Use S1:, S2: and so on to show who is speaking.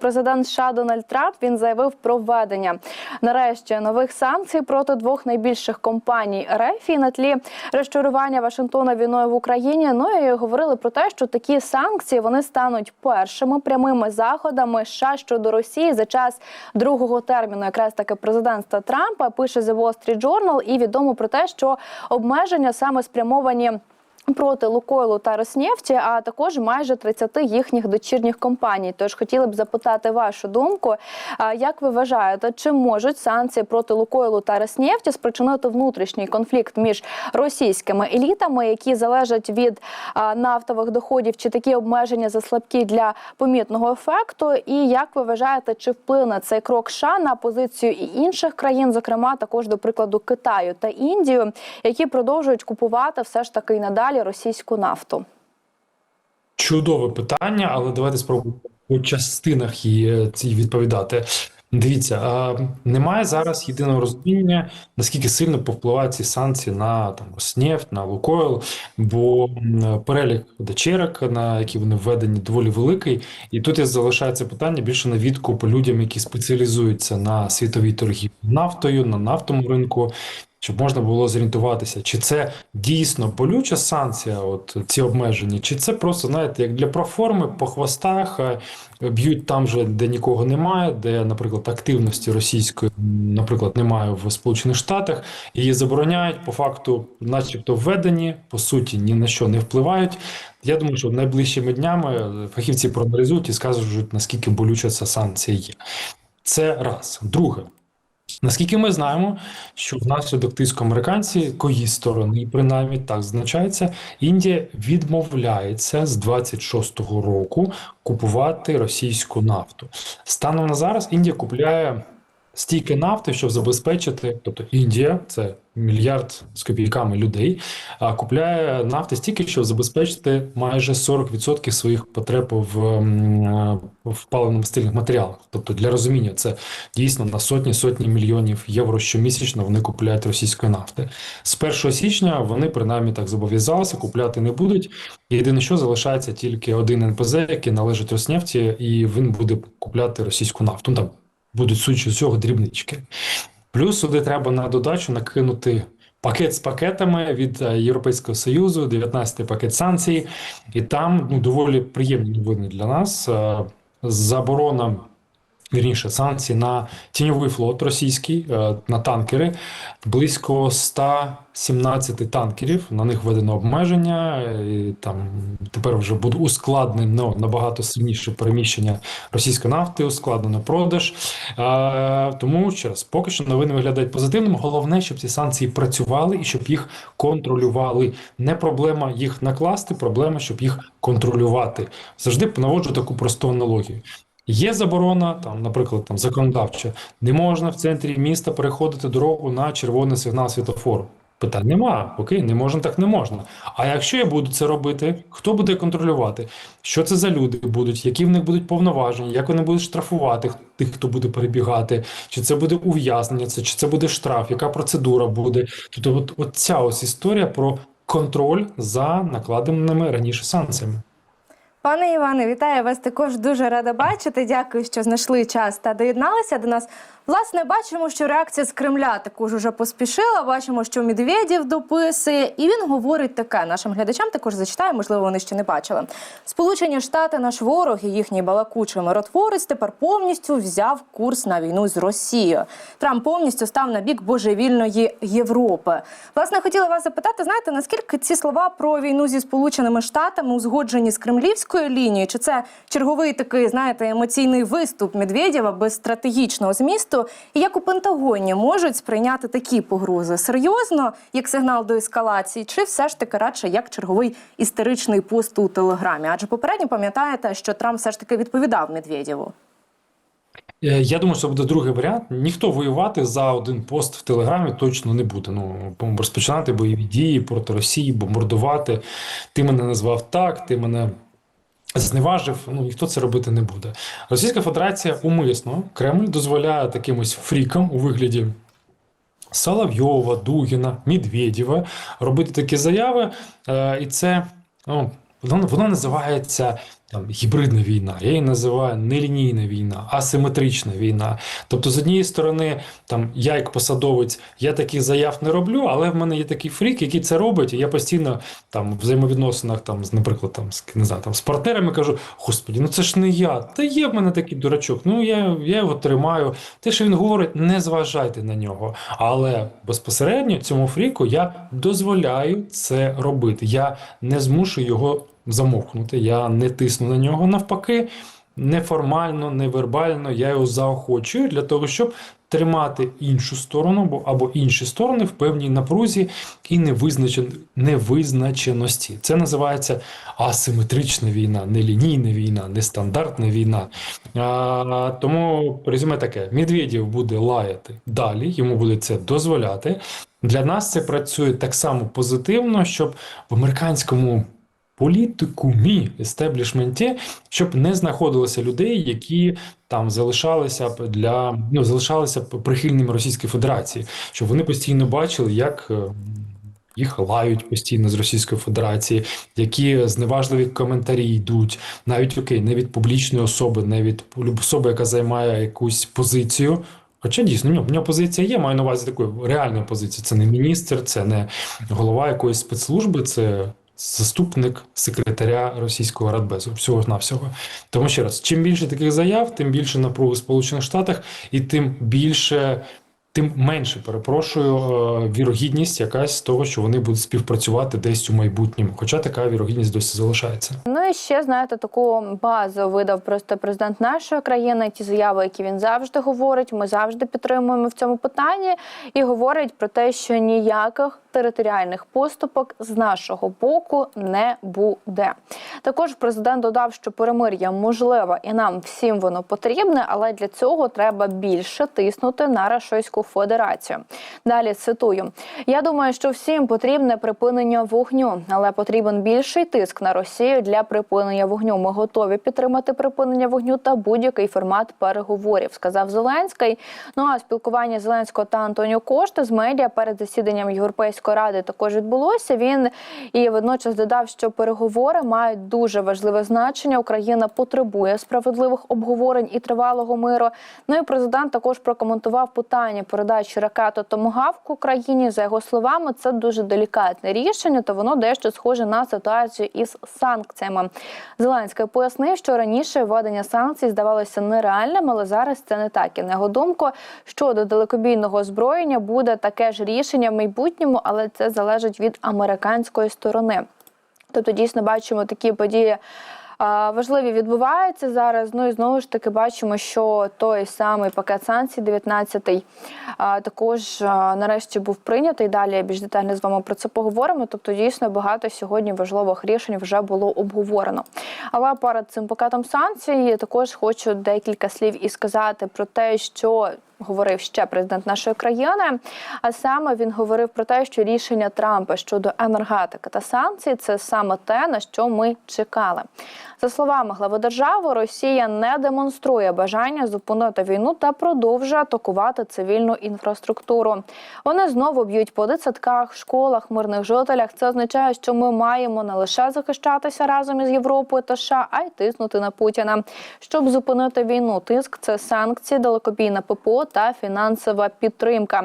S1: Президент США Дональд Трамп він заявив про введення нарешті нових санкцій проти двох найбільших компаній РФ і на тлі розчарування Вашингтона війною в Україні. Ну і говорили про те, що такі санкції вони стануть першими прямими заходами США щодо Росії за час другого терміну, якраз таки президентства Трампа. Пише The Wall Street Journal і відомо про те, що обмеження саме спрямовані. Проти Лукойлу та Роснефті, а також майже 30 їхніх дочірніх компаній. Тож хотіли б запитати вашу думку. Як ви вважаєте, чи можуть санкції проти Лукойлу та Роснефті спричинити внутрішній конфлікт між російськими елітами, які залежать від нафтових доходів, чи такі обмеження заслабкі для помітного ефекту? І як ви вважаєте, чи вплине цей крок США на позицію і інших країн, зокрема також до прикладу Китаю та Індію, які продовжують купувати все ж таки й надалі російську нафту?
S2: Чудове питання, але давайте спробуємо по частинах її відповідати. Дивіться, а, немає зараз єдиного розуміння, наскільки сильно повпливають ці санкції на там Роснефть, на Лукойл, бо перелік дочерок, на які вони введені, доволі великий. І тут і залишається питання більше на відкуп людям, які спеціалізуються на світовій торгівлі нафтою, на нафтовому ринку. Щоб можна було зорієнтуватися, чи це дійсно болюча санкція, от ці обмеження, чи це просто, знаєте, як для проформи по хвостах е, б'ють там же, де нікого немає, де, наприклад, активності російської, наприклад, немає в Сполучених Штатах, її забороняють, по факту, начебто, введені, по суті, ні на що не впливають. Я думаю, що найближчими днями е, фахівці проаналізують і скажуть, наскільки болюча ця санкція є. Це раз. Друге. Наскільки ми знаємо, що внаслідок тиску американці кої сторони, принаймні так зазначається, Індія відмовляється з 26-го року купувати російську нафту. Станом на зараз Індія купляє стільки нафти, щоб забезпечити, тобто Індія, це мільярд з копійками людей, а купляє нафти стільки, щоб забезпечити майже 40% своїх потреб в, в паливно-мастильних матеріалах. Тобто, для розуміння, це дійсно на сотні сотні мільйонів євро щомісячно вони купляють російської нафти. З 1 січня вони принаймні так зобов'язалися, купляти не будуть. Єдине, що залишається тільки один НПЗ, який належить Роснефті, і він буде купляти російську нафту. Ну, там будуть з цього дрібнички. Плюс сюди треба на додачу накинути пакет з пакетами від е, Європейського Союзу, 19-й пакет санкцій, і там ну, доволі приємні новини для нас. Е, Заборона. Вірніше, санкції на тіньовий флот російський, е, на танкери. Близько 117 танкерів. На них введено обмеження. І там тепер вже буде ускладнено набагато сильніше переміщення російської нафти, ускладнено продаж. Е, Тому ще раз, поки що новини виглядають позитивним. Головне, щоб ці санкції працювали і щоб їх контролювали. Не проблема їх накласти, проблема, щоб їх контролювати. Завжди наводжу таку просту аналогію. Є заборона, там, наприклад, там законодавча, не можна в центрі міста переходити дорогу на червоний сигнал світофору. Питань нема, окей, не можна, так не можна. А якщо я буду це робити, хто буде контролювати? Що це за люди будуть, які в них будуть повноваження, як вони будуть штрафувати тих, хто буде перебігати, чи це буде ув'язнення, чи це буде штраф, яка процедура буде? Тобто, от, от ця ось історія про контроль за накладеними раніше санкціями.
S3: Пане Іване, вітаю вас. Також дуже рада бачити. Дякую, що знайшли час та доєдналися до нас. Власне, бачимо, що реакція з Кремля також уже поспішила. Бачимо, що Медведєв дописує, і він говорить таке. Нашим глядачам також зачитаю, можливо, вони ще не бачили. Сполучені Штати, наш ворог і їхній балакучий миротворець тепер повністю взяв курс на війну з Росією. Трамп повністю став на бік божевільної Європи. Власне, хотіла вас запитати, знаєте, наскільки ці слова про війну зі Сполученими Штатами узгоджені з кремлівською лінією? Чи це черговий такий, знаєте, емоційний виступ Медведєва без стратегічного змісту? І як у Пентагоні можуть сприйняти такі погрози серйозно, як сигнал до ескалації, чи все ж таки радше як черговий істеричний пост у телеграмі? Адже попередньо пам'ятаєте, що Трамп все ж таки відповідав Медведєву.
S2: Е, Я думаю, що буде другий варіант. Ніхто воювати за один пост в Телеграмі точно не буде. Ну, розпочинати бойові дії проти Росії, бомбардувати. Ти мене назвав так, ти мене зневажив. Ну, ніхто це робити не буде. Російська Федерація умисно, Кремль дозволяє таким ось фрікам у вигляді Соловйова, Дугіна, Медведєва робити такі заяви. Е, і це ну, воно, воно називається там гібридна війна, я її називаю нелінійна війна, асиметрична війна. Тобто, з однієї сторони, там я як посадовець, я таких заяв не роблю, але в мене є такий фрік, який це робить, і я постійно там в взаємовідносинах, там, з, наприклад, там, з, не знаю, там, з партнерами кажу: Господі, ну це ж не я. Та є в мене такий дурачок. Ну я, я його тримаю. Те, що він говорить, не зважайте на нього. Але безпосередньо цьому фріку я дозволяю це робити. Я не змушую його замовкнути. Я не тисну на нього. Навпаки, неформально, невербально я його заохочую для того, щоб тримати іншу сторону або, інші сторони в певній напрузі і невизначен, невизначеності. Це називається асиметрична війна, нелінійна війна, нестандартна війна. А, тому резюме таке: Медведєв буде лаяти далі, йому буде це дозволяти. Для нас це працює так само позитивно, щоб в американському політикумі, естеблішменті, щоб не знаходилося людей, які там залишалися для ну залишалися прихильними Російської Федерації, щоб вони постійно бачили, як. е, Їх лають постійно з Російської Федерації, які зневажливі коментарі йдуть, навіть окей, не від публічної особи, не від особи, яка займає якусь позицію. Хоча дійсно в нього, позиція є, маю на увазі таку реальну позицію. Це не міністр, це не голова якоїсь спецслужби, це заступник секретаря російського радбезу. Всього навсього. Тому ще раз, чим більше таких заяв, тим більше напруги в Сполучених Штатах, і тим більше. Тим менше перепрошую е, вірогідність якась того, що вони будуть співпрацювати десь у майбутньому. Хоча така вірогідність досі залишається.
S1: Ну і ще знаєте, таку базу видав просто президент нашої країни. Ті заяви, які він завжди говорить. Ми завжди підтримуємо в цьому питанні і говорить про те, що ніяких територіальних поступок з нашого боку не буде. Також президент додав, що перемир'я можливе і нам всім воно потрібне, але для цього треба більше тиснути на Російську Федерацію. Далі цитую: я думаю, що всім потрібне припинення вогню, але потрібен більший тиск на Росію для припинення вогню. Ми готові підтримати припинення вогню та будь-який формат переговорів, сказав Зеленський. Ну а спілкування Зеленського та Антоніо Кошти з медіа перед засіданням Європейської ради також відбулося. Він і водночас додав, що переговори мають дуже важливе значення. Україна потребує справедливих обговорень і тривалого миру. Ну і президент також прокоментував питання передачі ракети Томогавк Україні. За його словами, це дуже делікатне рішення, та воно дещо схоже на ситуацію із санкціями. Зеленський пояснив, що раніше введення санкцій здавалося нереальним, але зараз це не так. І на його думку, щодо далекобійного озброєння буде таке ж рішення в майбутньому, але це залежить від американської сторони. Тобто, дійсно бачимо такі події. Важливі відбуваються зараз. Ну і знову ж таки бачимо, що той самий пакет санкцій, 19-й, також нарешті був прийнятий. Далі більш детально з вами про це поговоримо. Тобто, дійсно багато сьогодні важливих рішень вже було обговорено. Але перед цим пакетом санкцій також хочу декілька слів і сказати про те, що говорив ще президент нашої країни. А саме він говорив про те, що рішення Трампа щодо енергетики та санкцій це саме те, на що ми чекали. За словами глави держави, Росія не демонструє бажання зупинити війну та продовжує атакувати цивільну інфраструктуру. Вони знову б'ють по дитсадках, школах, мирних жителях. Це означає, що ми маємо не лише захищатися разом із Європою та США, а й тиснути на Путіна. Щоб зупинити війну, тиск це санкції, далекобійне ППО та фінансова підтримка.